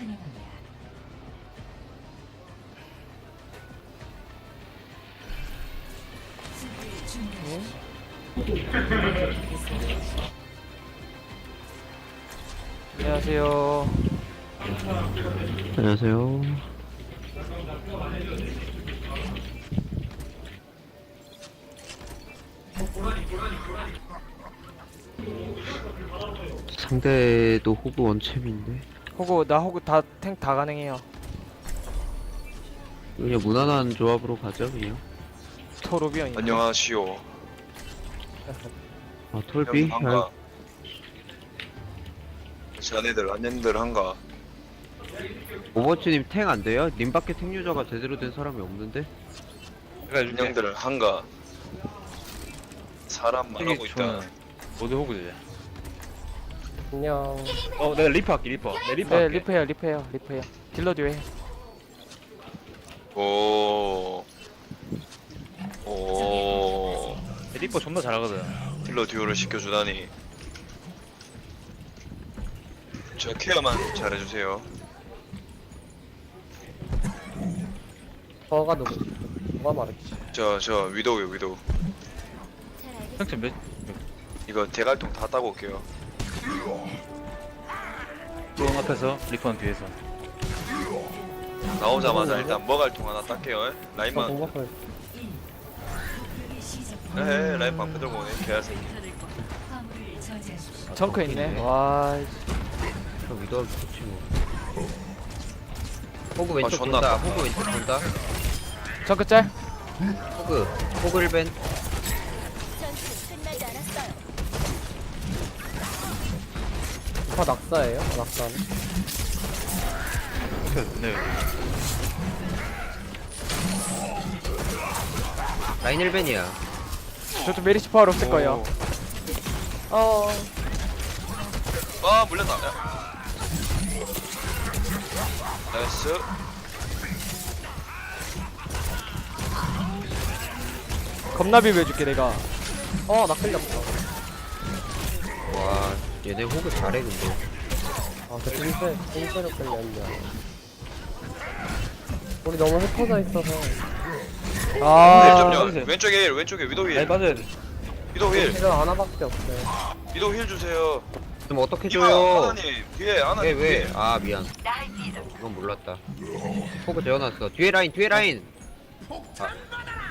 환영합니다. 수비를 준비하십시오. 안녕하세요. 안녕하세요. 상대도 호구 원챔인데 호구 나 호구 다 탱 다 가능해요. 그냥 무난한 조합으로 가죠 그냥. 토르비언이. 안녕하시오. 아 톨비? 한가. 자네들 안녕들 한가. 오버워치님 탱 안 돼요? 님밖에 탱 유저가 제대로 된 사람이 없는데? 안녕들 한가. 사람 말하고 있다. 모두 호구지. 안녕. 어, 내가 리퍼 할게, 리퍼. 내 리퍼 네 할게. 리프해요 리프해요 리프해요. 딜러 뒤에. 오. 오. 내 리퍼 존나 잘하거든. 딜러 듀오를 시켜주다니. 저 케어만 잘해주세요. 저가 누구? 누가 말했지? 저, 저, 위도우요, 위도우. 형팀 몇, 이거 대갈통 다 따고 올게요. 똥 앞에서, 리퍼는 뒤에서. 나오자마자 일단 머갈통 하나 딸게요. 라인만. 에헤, 라인 방패 들고 오네. 저지하십시오. 정크 있네. 와. 저 위도하기 좋지 뭐. 호구 왼쪽 존나. 아프다. 호구 왼쪽 본다. 정크 짤. 호구. 호구 1벤. 다 낙사예요? 낙사는? 네. 라인 1벤이야. 저도 메리시 파워 없을 거예요. 어. 아 물렸다 야. 나이스 겁나 비벼줄게 내가. 어, 나 끌렸다. 와 얘네 호구 잘해 근데. 아, 저 빈세, 빈세로 끌렸냐. 우리 너무 흩어져 있어서. 힐 아. 왼쪽에 힐 왼쪽에 위도 힐 빠져야 돼. 위도 힐 지금 하나밖에 없어요. 위도 힐 주세요 좀 어떻게 줘요? 하나님 뒤에 왜 하나님 왜? 뒤에. 아 미안. 이건 몰랐다. 호구 재워놨어. 뒤에 라인 뒤에 라인.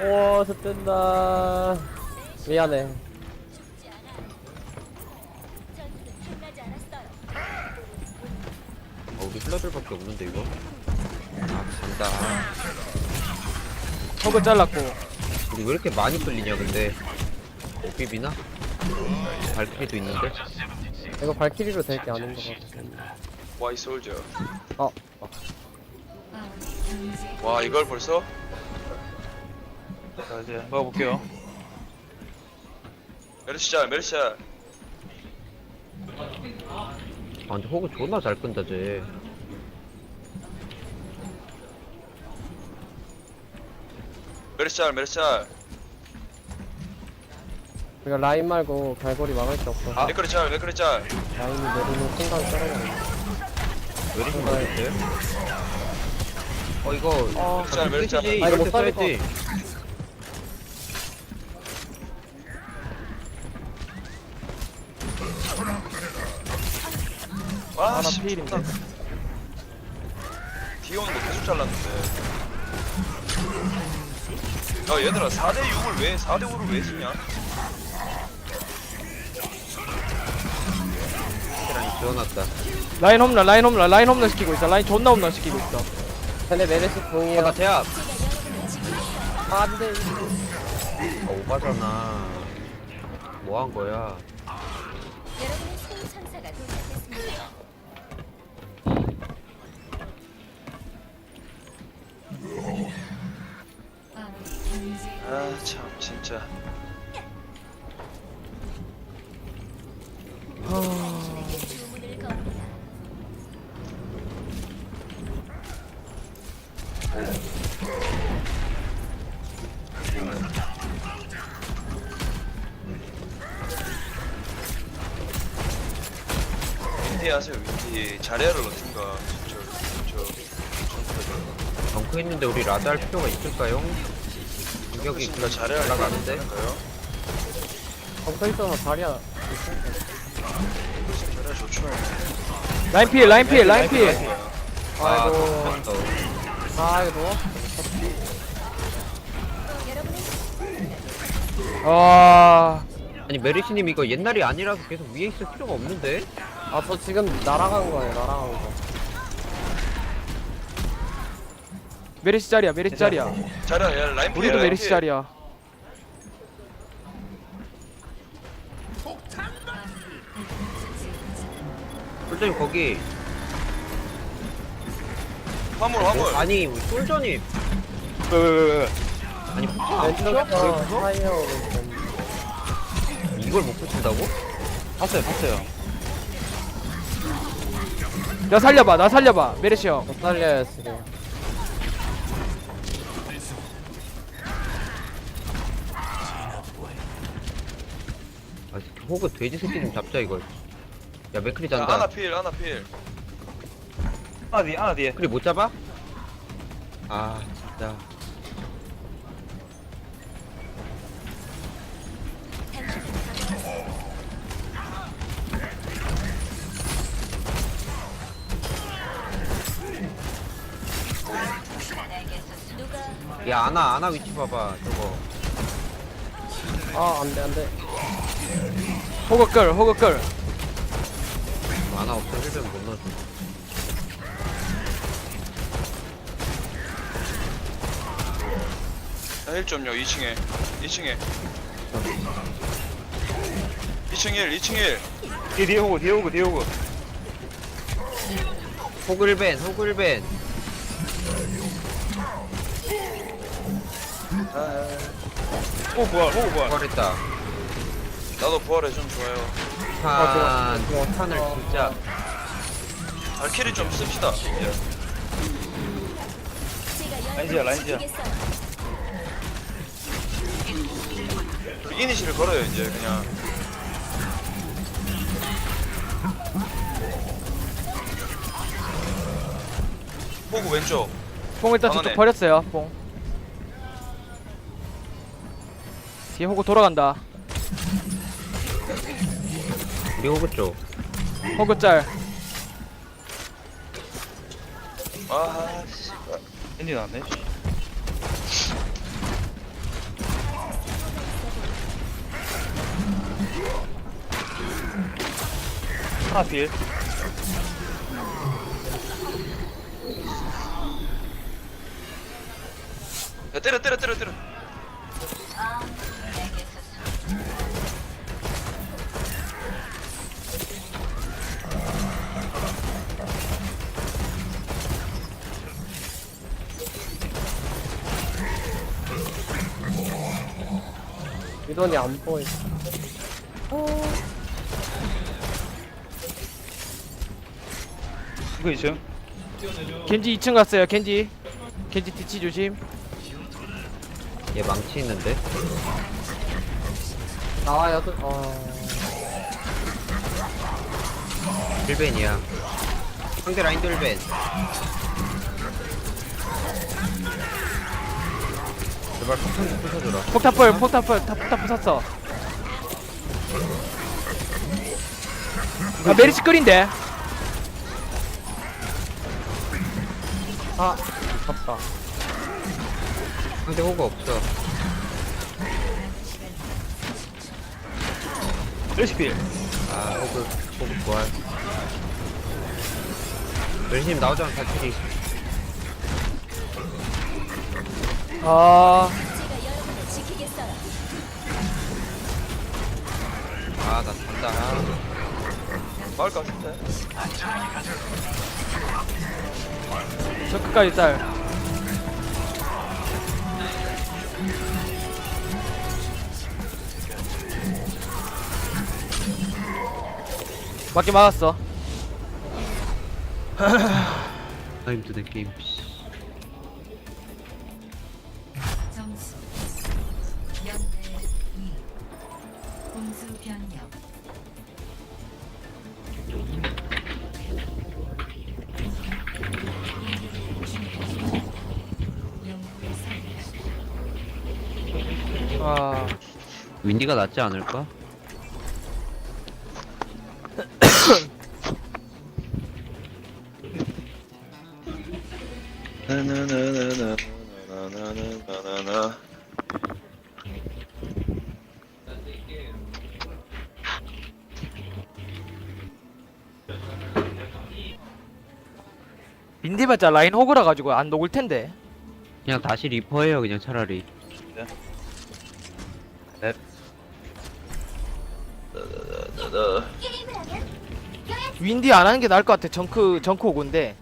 오, 젖된다. 미안해. 우리 힐러들밖에 없는데 이거. 아 간다. 호그 잘랐고. 우리 왜 이렇게 많이 끌리냐 근데. 못 비비나? 발키리도 있는데. 이거 발키리로 될 게 아닌 것 같아. 와이 솔저 어, 와 이걸 벌써 자, 이제 먹어볼게요. 메르시잘 메르시잘 아 근데 호구 존나 잘 끈다 쟤. 메르시잘 메르시잘 우리가 라인 말고 갈고리 막을 게 없어. 서 메크리잘 메크리잘 라인이 내리는 순간 떨어져. 왜 이렇게 잘했어요? 어 이거 어, 잘, 끝이지 잘. 아, 이거 이럴 못 때 살릴 써야지. 와 하나 씨, 피일인데. 디오는 거 계속 잘랐는데 야 얘들아 4대 6을 왜 4대 5를 왜 쓰냐 라인 지워놨다. 라인 홈런, 라인 홈런, 라인 홈런 시키고 있어. 라인 존나 홈런 시키고 있어. 근데 메르시 어, 공이야. 나 제압. 안 돼. 아 오바잖아. 뭐 한 거야? 아 참 진짜. 윈디 하세요 윈디 자리아를 넣든가 진짜 링크 했는데 우리 라드 할 필요가 있을까요? 공격이 진짜 잘해야 올라가는데? 거기서 있어서 자리야. 잘해야 좋죠. 라인 필 라인 필 라인 필 아, 아이고. 더 아, 이거 누워? 아 아니 메리시님 이거 옛날이 아니라서 계속 위에 있을 필요가 없는데? 아, 저 지금 날아간 거예요, 날아간 거. 메리시 자리야 메리시 자리야 잘해, 야, 라인 우리도 피해. 자리야 솔전님 거기 화물, 화물. 아니 우리 솔전이 왜왜왜 아니 왼쪽. 이걸 못 붙인다고? 봤어요 봤어요 나 살려봐 나 살려봐 메리시 형 못 살려요, 지금. 아 호그 돼지 새끼 좀 잡자 이걸. 야 맥크리 야, 잔다. 하나 필, 하나 필. 하나 뒤에 하나 뒤에. 맥크리 못 잡아? 아 진짜. 야 아나 아나 위치 봐봐 저거 아, 안 돼, 안 돼. 호그 끌 호그 끌 아나 없어 힐변 못 넣어줘 야, 1.0, 2층에. 2층에. 2층 1, 2층 1. 뒤에 뒤에 오고 뒤에 오고 뒤에 오고 호글벤 호글벤 오 부활 오 부활 부활했다 나도 부활해주면 좋아요. 탄 탄을 진짜 발키리 좀 씁시다. 예. 라인지야, 라인지야. 이니시를 걸어요, 이제, 그냥. 호구 왼쪽. 뽕 일단 안 저쪽 하네. 버렸어요 뽕 뒤에 호그 돌아간다. 우리 호그 쪽. 호그 짤. 아, 씨발. 엔진 나왔네 하나 야, 때려, 때려, 때려, 때려. 유돈이 안 보이. 이거 2층 겐지 2층 갔어요 겐지 겐지 뒤치 조심 얘 망치 있는데 나와요, 또. 어. 힐벤이야 상대 라인도 힐벤 제발 폭탄 좀 부셔줘라. 폭탄불 폭탄불 다 폭탄 부쉈어. 아 메리시 끌인데. 아, 졌다. 상대 호그 없어. 레시필. 아 호그 호그 부활 열심히 나오자면 발키리 아 지키겠어요. 아나 잔다 막을 것 같은데. 저 끝까지 짤 맞게 맞았어 아 힘드네 윈디가 낫지 않을까? 나나나나나나나나나 윈디봤자 라인 호그라 가지고 안 녹을 텐데. 그냥 다시 리퍼해요 그냥 차라리 나나 윈디 안 하는 게 나을 것 같아 정크 정크 호그인데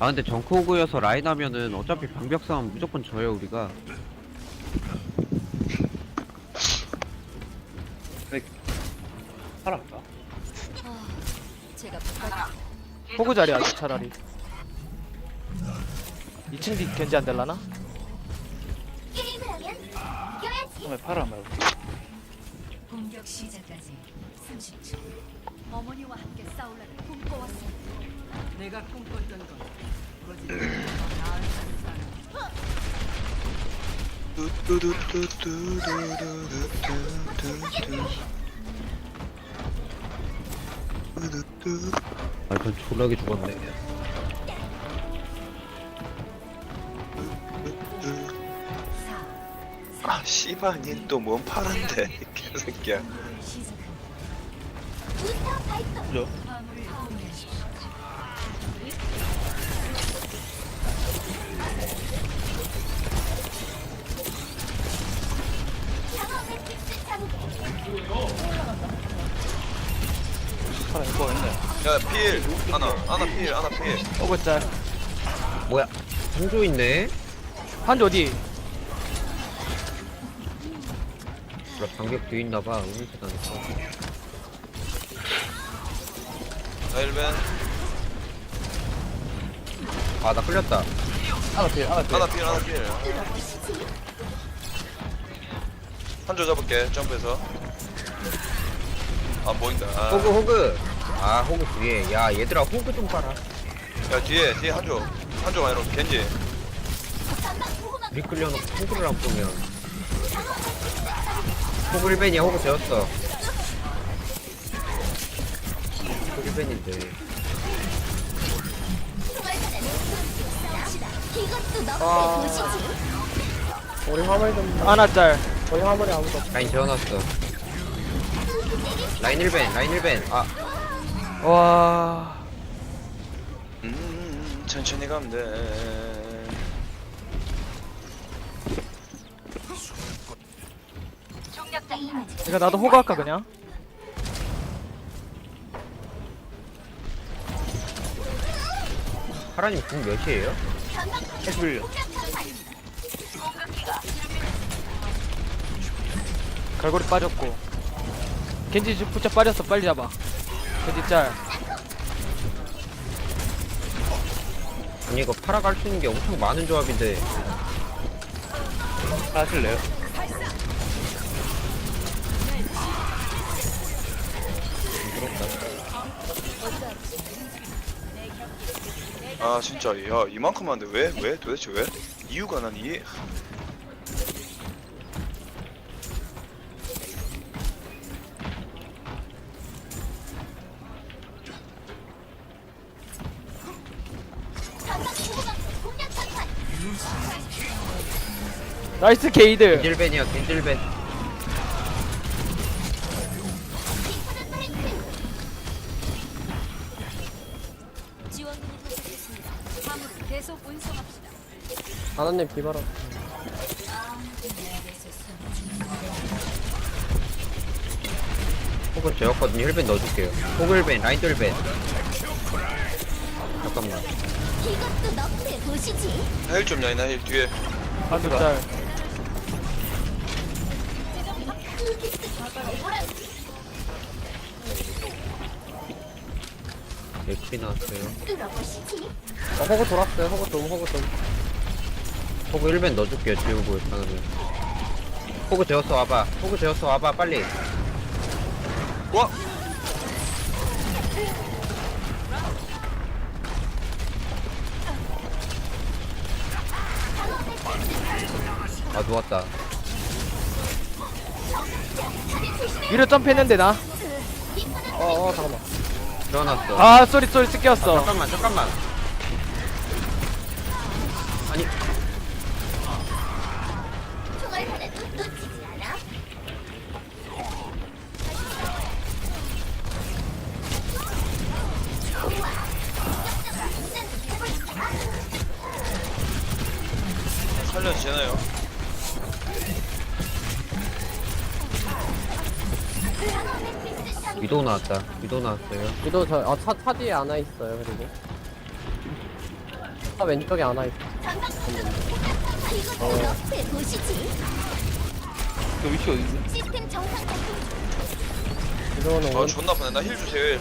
아 근데 정크호그여서 라인 하면은 어차피 방벽 싸움 무조건 져요 우리가? 아, 제가 호그 자리 하자 차라리 2층 뒤 견제 안 될라나? 처음에 팔아 말고. 공격 시작까지 30초. 어머니와 함께 싸우려는 꿈꿔왔어요. 내가 꿈꿨던 건 거짓 아전 졸라게 죽었네 씨발 닌또뭔 파란데 이 개새끼야 그죠? 팔아 이거 있네. 야필 하나 하나 필 하나 필 호그 짤 뭐야 한조 있네? 한조 어디? 그래 방벽 뒤에 있나봐. 우물세다니까 나일벤. 아나 끌렸다. 하나 필, 하나 필. 하나 필 하나 필. 한조 잡을게 점프해서. 안 보인다. 호그 호그. 아 호그 뒤에. 야 얘들아 호그 좀 봐라 야 뒤에 뒤에 한조 한조가 아니라 겐지. 우리 끌려놓고 호그를 안 보면 호그 1벤이야 호그 되었어. 호그 1벤인데. 아. 우리 화물 좀 아나 짤. 저희 화물에 아무도 없어. 라인 재워놨어. 라인 1벤 라인 1벤. 아. 와... 음 천천히 가면 돼 이거 나도 호그 할까 그냥? 하라님 궁 몇이에요? 81년. 갈고리 빠졌고 겐지 지금 부쩍 빠졌어 빨리 잡아 겐지 짤 아니 이거 팔아갈 수 있는 게 엄청 많은 조합인데 하실래요? 아 진짜 야 이만큼 하는데 왜? 왜? 도대체 왜? 이유가 난 이해 나이스 게이드 겐질벤이야 겐질벤 하나님 비바라. 호그 재웠거든요 1벤 넣어줄게요. 호그 1벤 라인 1벤. 잠깐만. 이것도 너프에 보시지. 나일 좀 야이 나일 뒤에. 한조 짤. 맥클이 나왔어요. 뚫어보시지. 어 호그 돌았어요. 호그 좀 호그 좀 호그 1벤 넣어줄게요 재우고 방금 호그 재웠어 와봐. 호그 재웠어 와봐 빨리. 와! 아 누웠다. 위로 점프했는데 나. 어어 잠깐만. 재워놨어. 아 쏘리 쏘리 쓰였어. 잠깐만 잠깐만. 아니 위도 나왔다 위도 나왔어요 위도 저아차 차 뒤에 안와 있어요 그리고 차 왼쪽에 안와 있어 이것도 보시지. 그 위치 어딘데? 시스템 정상 작동 중. 위도는 아원 존나 아프네 나 힐 주세요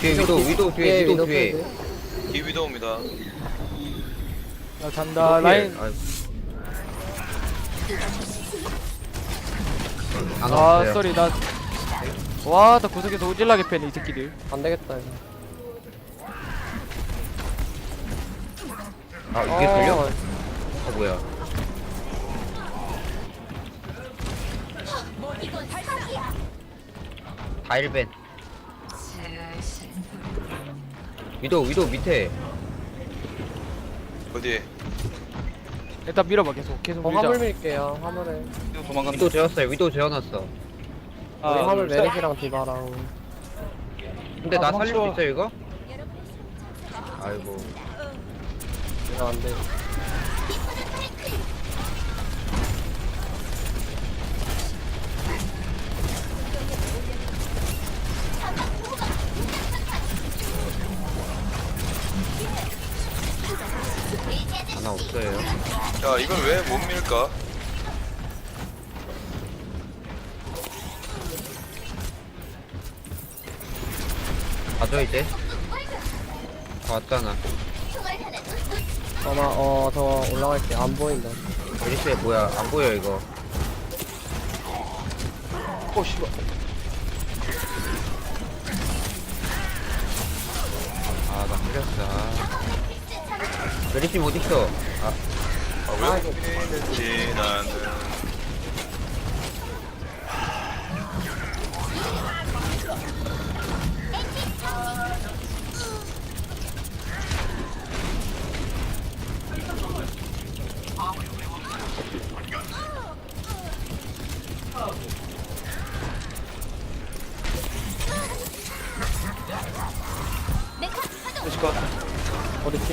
뒤에 위도 위도 뒤에 위도 뒤에 필드. 이 위도우입니다 나 잔다 라인. 아, 안 아 왔어요 쏘리 나. 와나 구석에서 오질라게 패네 이 새끼들. 안 되겠다 이거 아 이게? 어, 아 뭐야. 다일벤 위도 위도 밑에 어디 일단 밀어봐 계속 계속 어, 밀자. 화물 밀게요 화물에 이거 도망간다. 위도 재웠어요 위도 재워놨어 아, 우리 화물 둘, 셋. 메르시랑 디바랑 근데 아, 나 도망쳐. 살릴 수 있어 이거? 아이고 이거 안돼 하나 없어요 야 이걸 왜 못 밀까? 가져 이제. 다 왔잖아 총알 하나도 놓치지 아마 어저 올라갈게. 안 보인다. 메리스에 뭐야? 안 보여 이거. 어 씨발. 아나 틀렸어 메리심 어딨어? 아. 아왜 밀는지? 나는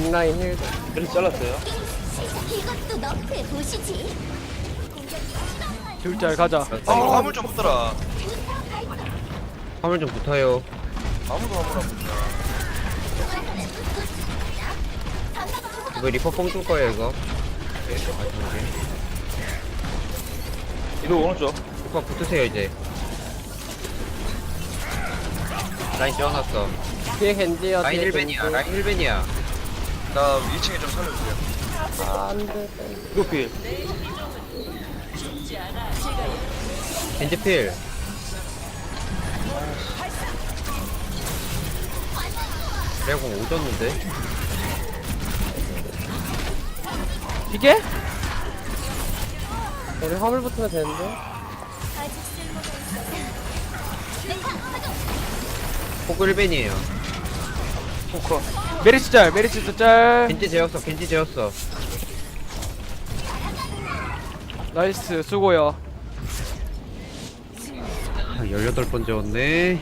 뒷라인 힐드 메리스 잘랐어요. 이것도 너프에 보시지. 둘짤 가자. 아 화물 좀 붙더라 화물 좀 붙어요 아무도 화물 안 붙냐 이거 리퍼 뽕줄 거예요 이거 네 마지막에 이거 오른쪽. 리퍼 붙으세요 이제 라인 재워놨어 뒤에 겐지야 라인 뒤에 1벤이야 겐지. 라인 1벤이야 나 2층에 좀 살려주세요 아, 안돼 이거 필. 겐지필 드래곤 오졌는데 이게? 우리 화물 붙으면 되는데. 포그 1벤이에요 포커. 메리스 짤 메리스 짤. 겐지 재웠어 겐지 재웠어 나이스 수고요. 아, 18번 재웠네